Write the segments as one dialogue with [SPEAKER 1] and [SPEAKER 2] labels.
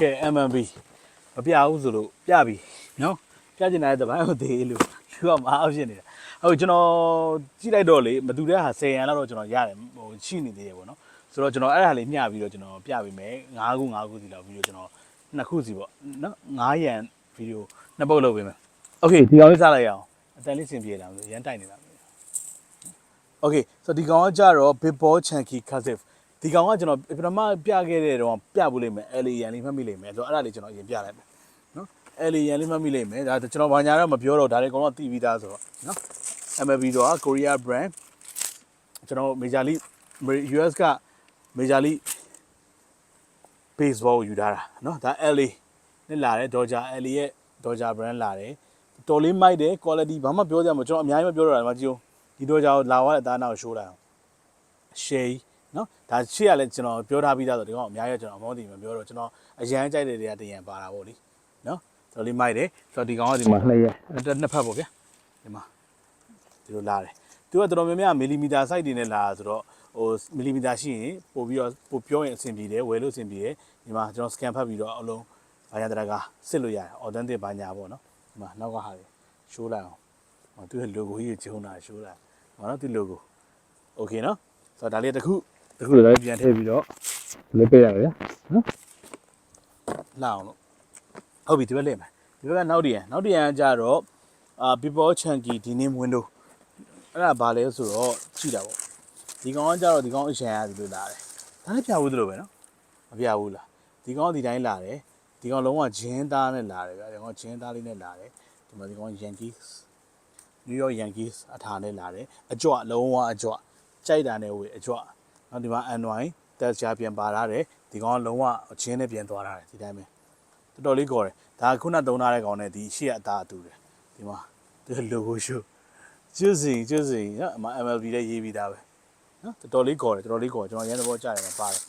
[SPEAKER 1] ကဲ MMB မပြဘူးဆိုလို့ပြပြီနော်ပြချင်တဲ့တပိုင်းကိုသေးလို့လူကမအားဖြစ်နေတာဟုတ်ကျွန်တော်ကြည့်လိုက်တော့လေမတူတဲ့ဟာ10ရန်လောက်တော့ကျွန်တော်ရတယ်ဟိုရှိနေသေးတယ်ပေါ့နော်ဆိုတော့ကျွန်တော်အဲ့ဒါလေးမျှပြီးတော့ကျွန်တော်ပြပေးမယ်9ခု9ခုစီလောက်ပြီးတော့ကျွန်တော်နှစ်ခုစီပေါ့နော်9ရန်ဗီဒီယိုနှစ်ပုတ်လုပ်ပေးမယ်โอเคဒီကောင်လေးစလိုက်ရအောင်အတန်လေးစင်ပြေလာလို့ရန်တိုက်နေတာโอเคဆိုတော့ဒီကောင်ကကြတော့ Big Ball Chunky Cursive ဒီကောင်ကကျွန်တော်ပထမပြခဲ့တဲ့တော့ပြဖို့လိမ့်မယ်အဲလီယန်လေးမှတ်မိလိမ့်မယ်ဆိုတော့အဲ့ဒါလေးကျွန်တော်အရင်ပြလိုက်မယ်နော်အဲလီယန်လေးမှတ်မိလိမ့်မယ်ဒါကျွန်တော်ဘာညာတော့မပြောတော့ဒါတွေကတော့သိပြီးသားဆိုတော့နော် MLB တော့ Korea brand ကျွန်တော် Major League US က Major League baseball ကိုယူထားတာနော်ဒါ LA နဲ့လာတယ် Dodger LA ရဲ့ Dodger brand လာတယ်တော်လေးမိုက်တယ် quality ဘာမှပြောကြမှာကျွန်တော်အများကြီးမပြောတော့တာဒီမှာကြည့်ဦးဒီ Dodger ကိုလာသွားတဲ့အသားနာကိုရှိုးလိုက်အောင် shade နော်ဒါရှိရလဲကျွန်တော်ပြောထားပြီးသားဆိုဒီကောင်အများကြီးကျွန်တော်မောင်းတည်မပြောတော့ကျွန်တော်အရန်ကြိုက်တဲ့တွေကတရံပါတာပေါ့လေနော်တော်လေးမိုက်တယ်ဆိုတော့ဒီကောင်ကဒီမှာနှစ်ရက်နှစ်ဖက်ပေါ့ဗျာဒီမှာဒီလိုလာတယ်သူကတော်တော်များများမီလီမီတာ site တွေနဲ့လာဆိုတော့ဟိုမီလီမီတာရှိရင်ပို့ပြီးတော့ပို့ပြောရင်အဆင်ပြေတယ်ဝယ်လို့အဆင်ပြေတယ်ဒီမှာကျွန်တော် scan ဖတ်ပြီးတော့အလုံးဘာညာတရကစစ်လို့ရတယ် authentic ဘာညာပေါ့နော်ဒီမှာနောက်ကဟာတွေရှိုးလိုက်အောင်ဟောသူရဲ့ logo ကြီးကိုဂျုံတာရှိုးလိုက်ဟောနော်ဒီ logo okay နော်ဆိုတော့ဒါလေးတစ်ခု တစ်ခုလည်းပြန်ထည့်ပြီးတော့လေးပေးရမယ်ဗျာနော်လှအောင်လို့ဟုတ်ပြီဒီဘက်လေးမယ်ဒီဘက်ကနောက်တရံနောက်တရံကကြတော့အာ people chunky denim window အဲ့ဒါဘာလဲဆိုတော့ကြည့်တာပေါ့ဒီကောင်ကကြတော့ဒီကောင်အရှန်ရဒီလိုလာတယ်ဒါလည်းပြဘူးသလိုပဲနော်မပြဘူးလားဒီကောင်ကဒီတိုင်းလာတယ်ဒီကောင်လုံးဝဂျင်းသားနဲ့လာတယ်ဗျာဒီကောင်ဂျင်းသားလေးနဲ့လာတယ်ဒီမှာဒီကောင် Yankees New York Yankees အထာနဲ့လာတယ်အကြွလုံးဝအကြွကြိုက်တာနဲ့ဝေအကြွ နောက်ဒီမှာ NY တက်ချာပြန်ပါလာတယ်ဒီကောင်ကလုံးဝဂျင်းနဲ့ပြန်သွားတာတယ်ဒီတိုင်းပဲတော်တော်လေးကော်တယ်ဒါခုနသုံးထားတဲ့ကောင်နဲ့ဒီရှေ့အသားအတူတယ်ဒီမှာဒီ logo show ကျုပ်စီကျုပ်စီနော်အမ MLB လည်းရေးပြီးသားပဲနော်တော်တော်လေးကော်တယ်တော်တော်လေးကော်ကျွန်တော်ရန်သဘောကြားတယ်မှာပါတယ်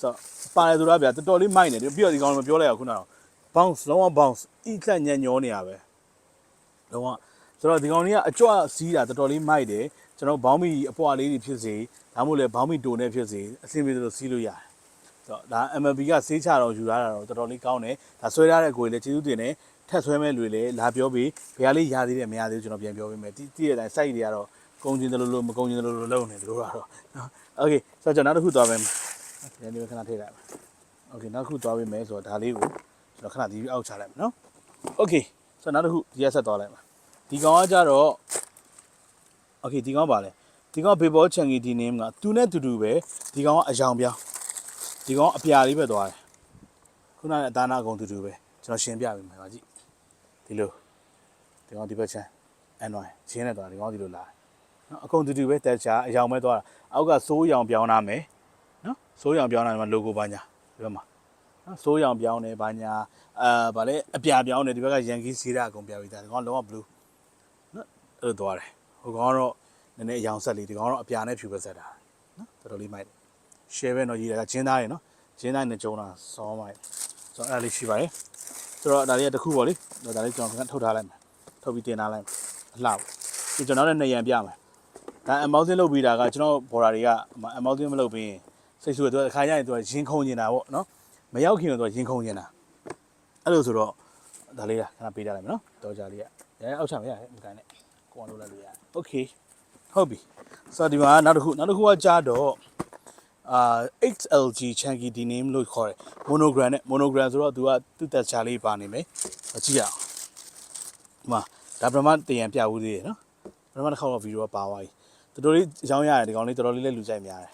[SPEAKER 1] ဆိုတော့ပါတယ်ဆိုတာဗျာတော်တော်လေးမိုက်နေတယ်ပြီးတော့ဒီကောင်မပြောလိုက်အောင်ခုနက bounce လုံးဝ bounce ဣကညံ့ညောနေရပဲလုံးဝ ဆိုတော့ဒီကောင်လေးကအကြွစီးတာတော်တော်လေးမိုက်တယ်ကျွန်တော်ဘောင်းမီအပွားလေးတွေဖြစ်စေဒါမှမဟုတ်လေဘောင်းမီတိုနဲ့ဖြစ်စေအဆင်ပြေသလိုစီးလို့ရတယ်ဆိုတော့ဒါ MLB ကစေးချတော့ယူလာတာတော့တော်တော်လေးကောင်းတယ်ဒါဆွဲထားတဲ့ကိုယ်လေးကျေးဇူးတင်တယ်ထက်ဆွဲမဲ့လူတွေလည်းလာပြောပြီးဘယ်ဟာလေးရသေးတယ်မရသေးဘူးကျွန်တော်ပြန်ပြောပေးမယ်တိတိရတိုင်း site တွေကတော့ကုန်ကျင်တယ်လို့လို့မကုန်ကျင်တယ်လို့လို့လုပ်နေတယ်တို့ကတော့နော်โอเคဆိုတော့ကျွန်တော်နောက်တစ်ခုသွားပေးမယ်ဒီနေ့ခဏထည့်လိုက်ပါโอเคနောက်တစ်ခုသွားပေးမယ်ဆိုတော့ဒါလေးကိုကျွန်တော်ခဏဒီအောက်ချလိုက်မယ်နော်โอเคဆိုတော့နောက်တစ်ခုဒီရက်ဆက်သွားလိုက်ပါ ဒီကောင်ကကြတော့โอเคဒီကောင်ပါလဲဒီကောင်ဘေဘောချန်ဂီဒီနင်းကသူနဲ့တူတူပဲဒီကောင်ကအယောင်ပြောင်းဒီကောင်အပြာလေးပဲသွားတယ်ခုနကအသားနာအကုန်တူတူပဲကျွန်တော်ရှင်းပြပေးမယ်ပါကြည့်ဒီလိုဒီကောင်ဒီဘက်ချန်အန်နွိုင်ရှင်းနေသွားဒီကောင်ဒီလိုလာတယ်နော်အကုန်တူတူပဲတက်ချာအယောင်ပဲသွားတာအောက်ကစိုးရောင်ပြောင်းလာမယ်နော်စိုးရောင်ပြောင်းလာတယ်မှာ logo ပါညာဒီဘက်မှာနော်စိုးရောင်ပြောင်းတယ်ပါညာအာဗာလဲအပြာပြောင်းတယ်ဒီဘက်ကရန်ကီးစီးတာအကုန်ပြပြီးသားဒီကောင်လုံးဝ blue နော် အဲ့လိုသွားတယ်ဟိုကောင်ကတော့နည်းနည်းအယောင်ဆက်လေးဒီကောင်ကတော့အပြာနဲ့ဖြူပဲဆက်တာနော်တော်တော်လေးမိုက်တယ် share ပဲတော့ရေးတာဂျင်းသားရယ်နော်ဂျင်းသားနဲ့ကျုံတာစောမိုက်ဆိုတော့အဲ့ဒါလေးရှိပါတယ်ဆိုတော့ဒါလေးကတစ်ခုပေါ့လေဒါလေးကျွန်တော်ခဏထုတ်ထားလိုက်မယ်ထုတ်ပြီးတင်ထားလိုက်မယ်အလှဒီကျွန်တော်လည်းနှစ်ရံပြမယ်ဒါအမောင်းစင်းလုပ်ပြီးတာကကျွန်တော်ဘော်ဒါတွေကအမောင်းစင်းမလုပ်ပြီးစိတ်ဆူတယ်သူကအခါကျရင်သူကရင်ခုန်နေတာပေါ့နော်မရောက်ခင်တော့သူကရင်ခုန်နေတာအဲ့လိုဆိုတော့ဒါလေးကခဏပေးထားလိုက်မယ်နော်တော်ကြလေးကရဲအောက်ချမရမကိုင်းနဲ့ ကိုအောင်လုပ်လိုက်လို့ရโอเคဟုတ်ပြီဆိုတော့ဒီမှာနောက်တစ်ခုနောက်တစ်ခုကကြားတော့အာ XLG Chunky D name လို့ခေါ်တယ် monogram နဲ့ monogram ဆိုတော့သူကသူ့တက်ချာလေးပါနေမယ်ကြည့်ရအောင်ဒီမှာဒါပထမတည်ရန်ပြဘူးသေးတယ်နော်ပထမတစ်ခေါက်တော့ဗီဒီယိုကပါသွားပြီတော်တော်လေးရောင်းရတယ်ဒီကောင်လေးတော်တော်လေးလည်းလူကြိုက်များတယ်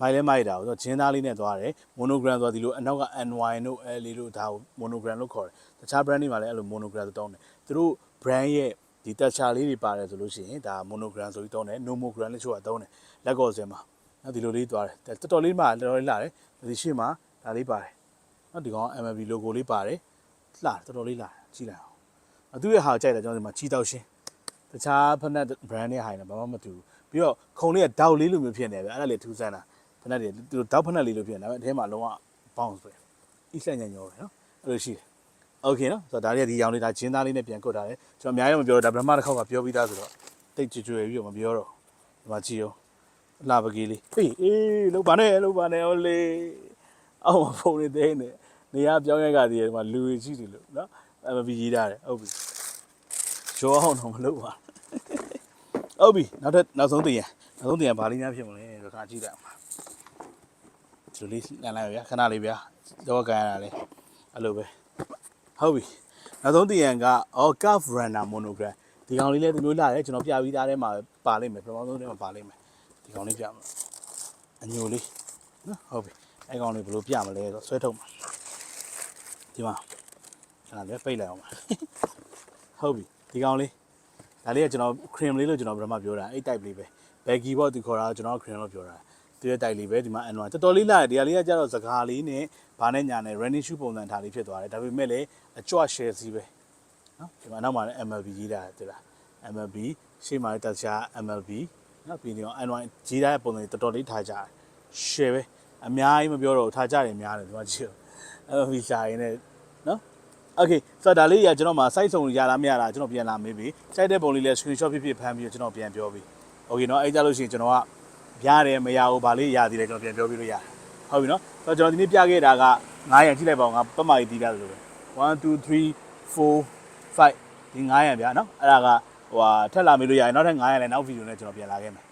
[SPEAKER 1] မိုက်လဲမိုက်တာဆိုတော့ဂျင်းသားလေးနဲ့သွားတယ် monogram ဆိုတော့ဒီလိုအနောက်က NY တို့ L တို့ဒါကို monogram လို့ခေါ်တယ်တခြား brand တွေမှာလည်းအဲ့လို monogram ဆိုတောင်းတယ်သူတို့ brand ရဲ့ ဒီတက်ချာလေးတွေပါတယ်ဆိုလို့ရှိရင်ဒါ monogram ဆိုပြီးတောင်းတယ် nomogram လို့ချို့ကတောင်းတယ်လက်ကော်စင်မှာနော်ဒီလိုလေးသွားတယ်တော်တော်လေးမှတော်တော်လေးလာတယ်ဒီရှေ့မှာဒါလေးပါတယ်နော်ဒီကောင် MLB logo လေးပါတယ်လှတယ်တော်တော်လေးလာတယ်ကြည့်လိုက်အောင်အသူ့ရဲ့ဟာကြိုက်တယ်ကျွန်တော်ဒီမှာချီတောက်ရှင်းတခြားဖက်နက် brand တွေဟာနေဘာမှမတူဘူးပြီးတော့ခုံလေးကတောက်လေးလိုမျိုးဖြစ်နေတယ်ဗျအဲ့ဒါလေးထူးဆန်းတာဖက်နက်တွေသူတို့တောက်ဖက်နက်လေးလိုဖြစ်နေဒါပေမဲ့အထဲမှာလုံးဝ bounce ပဲအစ်လက်ညံ့ညောပဲနော်အဲ့လိုရှိတယ် โอเคနော်ဆိုတော့ဒါလေးကဒီရောင်လေးဒါဂျင်းသားလေးနဲ့ပြန်ကုတ်ထားတယ်ကျွန်တော်အများကြီးမပြောတော့ဒါပထမတစ်ခေါက်ကပြောပြီးသားဆိုတော့တိတ်ကြွကြွပြီးတော့မပြောတော့ဒီမှာကြည့်အောင်အလှပကြီးလေးဟေးအေးလုံးပါနဲ့လုံးပါနဲ့ဟောလေအောက်မှာဖုန်းနေသေးနေ နေရာပြောင်းရိုက်ကတည်းကဒီမှာလူတွေရှိတယ်လို့နော် MLB ရေးထားတယ်ဟုတ်ပြီရောအောင်တော့မလုပ်ပါဟုတ်ပြီနောက်ထပ်နောက်ဆုံးတင်ရနောက်ဆုံးတင်ရဘာလေးများဖြစ်မလဲဆိုတော့ခါကြည့်လိုက်အောင်ဒီလိုလေးလမ်းလိုက်ဗျာခဏလေးဗျာတော့ကန်ရတာလေအဲ့လိုပဲ ဟုတ်ပြီနောက်ဆုံးတင်ရက oh curve runner monogram ဒီကောင်လေးလည်းဒီမျိုးလာတယ်ကျွန်တော်ပြပြီးသားထဲမှာပါလိမ့်မယ်ပထမဆုံးထဲမှာပါလိမ့်မယ်ဒီကောင်လေးပြမယ်အညိုလေးနော်ဟုတ်ပြီအဲ့ကောင်လေးဘယ်လိုပြမလဲဆိုတော့ဆွဲထုတ်မှာဒီမှာအဲ့ဒါလည်းပိတ်လိုက်အောင်ပါဟုတ်ပြီဒီကောင်လေးဒါလေးကကျွန်တော် cream လေးလို့ကျွန်တော်ပထမပြောတာအဲ့ type လေးပဲ baggy ပေါ့သူခေါ်တာကျွန်တော် cream လို့ပြောတာ သူရဲ့ type လေးပဲဒီမှာ N1 တော်တော်လေးလာတယ်ဒီဟာလေးကကျတော့စကားလေးနဲ့ဘာနဲ့ညာနဲ့ running shoe ပုံစံထားလေးဖြစ်သွားတယ်ဒါပေမဲ့လည်းအကြွ share စီးပဲနော်ဒီမှာနောက်မှာလည်း MLB ရေးတာတွေ့လား MLB ရှေ့မှာလည်းတက်ချာ MLB နော်ပြီးတော့ Android ရေးထားတဲ့ပုံစံတွေတော်တော်လေးထားကြတယ် share ပဲအများကြီးမပြောတော့ဘူးထားကြတယ်များတယ်ဒီမှာကြည့်တော့ MLB ရှာရင်းနဲ့နော် Okay ဆိုတော့ဒါလေးကြီးကကျွန်တော်မှာ site စုံရလားမရလားကျွန်တော်ပြန်လာမေးပြီစိုက်တဲ့ပုံလေးလည်း screenshot ဖြစ်ဖြစ်ဖမ်းပြီးတော့ကျွန်တော်ပြန်ပြောပြီ Okay နော်အဲ့ကြလို့ရှိရင်ကျွန်တော်က ရတယ်မရဘူးဗာလေးရသေးတယ်ကျွန်တော်ပြန်ပြောပြလို့ရတယ်ဟုတ်ပြီနော်ဆိုတော့ကျွန်တော်ဒီနေ့ပြခဲ့တာက900ကြည့်လိုက်ပါဦးငါပတ်မာကြီးတီးထားတယ်လို့ပဲ1 2 3 4 5ဒီ900ဗျာနော်အဲ့ဒါကဟိုဟာထက်လာမေးလို့ရတယ်နောက်ထပ်900လည်းနောက်ဗီဒီယိုနဲ့ကျွန်တော်ပြန်လာခဲ့မယ်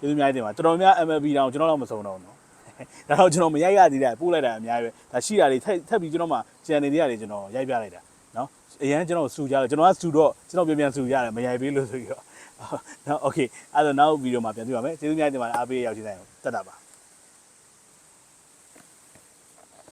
[SPEAKER 1] ကျေးဇူးအများကြီးတင်ပါတော်တော်များ MLB တောင်ကျွန်တော်တော့မစုံတော့ဘူးနော်ဒါတော့ကျွန်တော်မရိုက်ရသေးတယ်ပို့လိုက်တာအများကြီးပဲဒါရှိတာတွေထက်ထပ်ပြီးကျွန်တော်မှ channel တွေကလည်းကျွန်တော်ရိုက်ပြလိုက်တာ နော်အရင်ကျွန်တော်စူကြတယ်ကျွန်တော်ကစူတော့ကျွန်တော်ပြန်ပြန်စူရတယ်မရိုက်ပေးလို့ဆိုပြီးတော့နော် okay အဲ့တော့နောက်ဗီဒီယိုမှာပြန်တွေ့ပါမယ်ကျေးဇူးအများကြီးတင်ပါတယ်အားပေးရောက်ချင်းတိုင်းတက်တာပါ